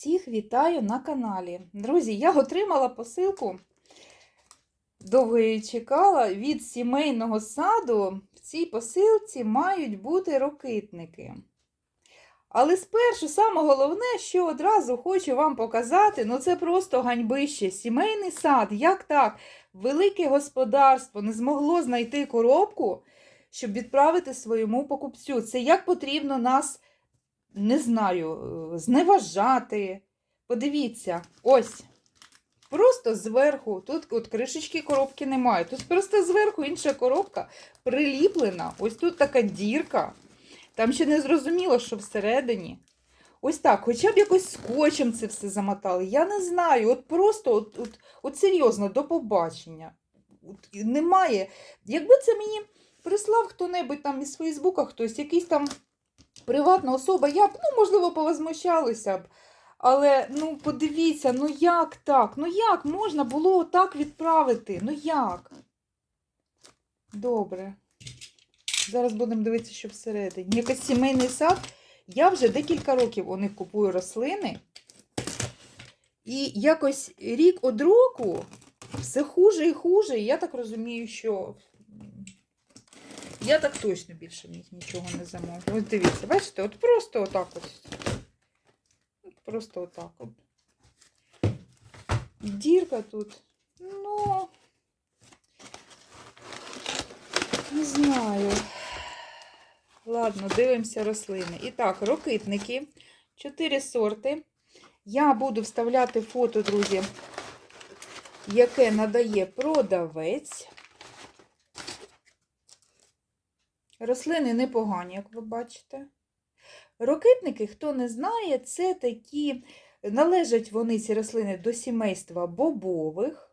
Всіх вітаю на каналі. Друзі, я отримала посилку, довго її чекала, від сімейного саду. В цій посилці мають бути рокитники. Але спершу, саме головне, що одразу хочу вам показати, ну це просто ганьбище. Сімейний сад, як так? Велике господарство не змогло знайти коробку, щоб відправити своєму покупцю. Це як потрібно нас не знаю, е, зневажати. Подивіться, ось. Просто зверху, тут от кришечки коробки немає. Тут просто зверху інша коробка приліплена. Ось тут така дірка. Там ще не зрозуміло, що всередині. Ось так, хоча б якось скотчем це все замотали. Я не знаю. От просто, от, от, от серйозно, до побачення. От, немає. Якби це мені прислав хто-небудь там із Фейсбука, хтось, якийсь там приватна особа, я б, ну, можливо, повозмущалася б. Але ну подивіться, ну як так? Ну як можна було так відправити? Ну як? Добре. Зараз будемо дивитися, що всередині. Якийсь сімейний сад. Я вже декілька років у них купую рослини. І якось рік від року все хуже і хуже. І я так розумію, що я так точно більше нічого не замовлю. Ось дивіться, бачите, от просто отак ось. От Просто отак от. Дірка тут. Ну, не знаю. Ладно, дивимося рослини. І так, рокитники. Чотири сорти. Я буду вставляти фото, друзі, яке надає продавець. Рослини непогані, як ви бачите. Рокитники, хто не знає, це такі, належать вони ці рослини до сімейства бобових.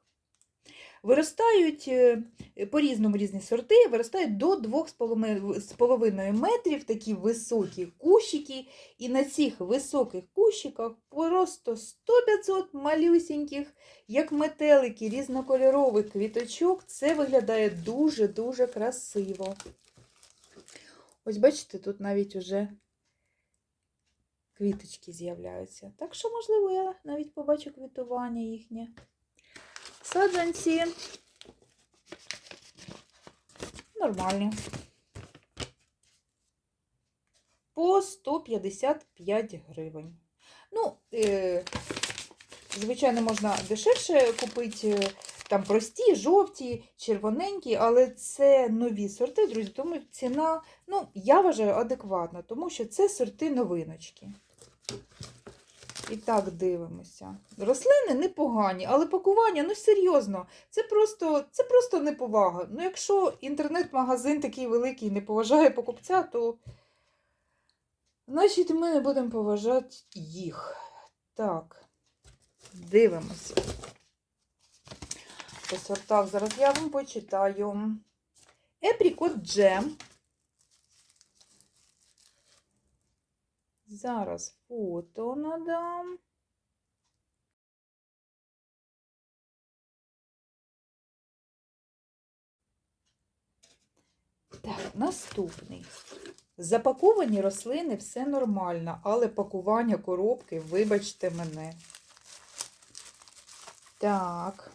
Виростають е, по-різному різні сорти, виростають до 2,5 метрів такі високі кущики. І на цих високих кущиках просто 100-500 малюсіньких, як метелики, різнокольорових квіточок. Це виглядає дуже-дуже красиво. Ось бачите, тут навіть уже квіточки з'являються. Так що, можливо, я навіть побачу квітування їхнє. Саджанці нормальні. По 155 гривень. Ну, е, звичайно, можна дешевше купити, там прості, жовті, червоненькі, але це нові сорти, друзі, тому ціна, ну, я вважаю, адекватна, тому що це сорти новиночки. І так дивимося. Рослини непогані, але пакування, ну серйозно, це просто це просто неповага. Ну, якщо інтернет-магазин такий великий не поважає покупця, то значить ми не будемо поважати їх. Так, дивимося. По сортах зараз я вам почитаю. Епрікот джем. Зараз фото надам. Так, наступний. Запаковані рослини все нормально, але пакування коробки, вибачте мене. Так,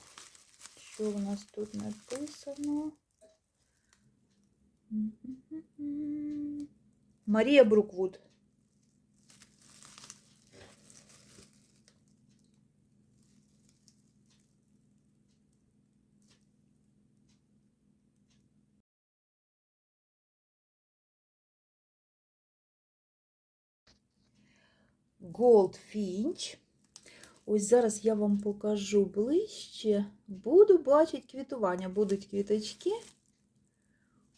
що в нас тут написано? Марія Бруквуд. Goldfinch. Ось зараз я вам покажу ближче. Буду бачити квітування. Будуть квіточки.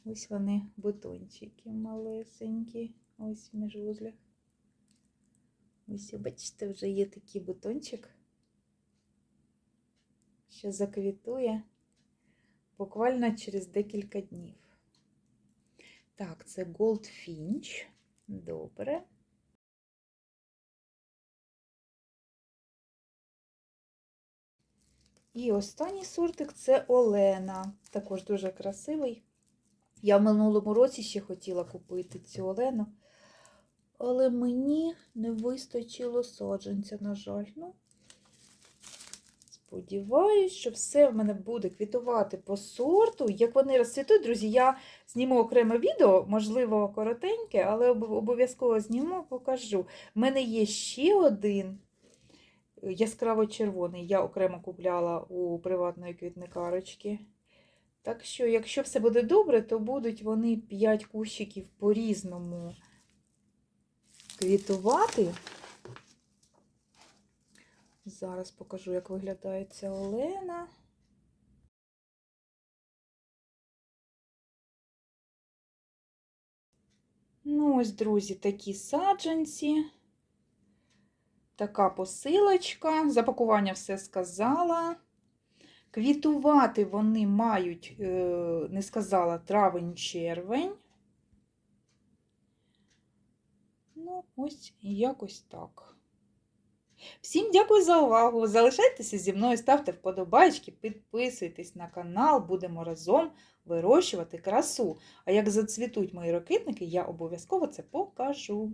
Ось вони, бутончики малесенькі. Ось в міжвузлях. Ось, бачите, вже є такий бутончик, що заквітує буквально через декілька днів. Так, це Goldfinch. Добре. І останній сортик це Олена. Також дуже красивий. Я в минулому році ще хотіла купити цю Олену, Але мені не вистачило саджанця, на жаль. Ну, сподіваюсь, що все в мене буде квітувати по сорту. Як вони розцвітуть, друзі, я зніму окреме відео, можливо, коротеньке, але обов'язково зніму, покажу. У мене є ще один е, яскраво червоний. Я окремо купляла у приватної квітникарочки. Так що, якщо все буде добре, то будуть вони 5 кущиків по-різному квітувати. Зараз покажу, як виглядає ця Олена. Ну, ось, друзі, такі саджанці. Така посилочка. Запакування все сказала. Квітувати вони мають, е, не сказала, травень-червень. Ну, ось якось так. Всім дякую за увагу. Залишайтеся зі мною, ставте вподобайки, підписуйтесь на канал, будемо разом вирощувати красу. А як зацвітуть мої ракитники, я обов'язково це покажу.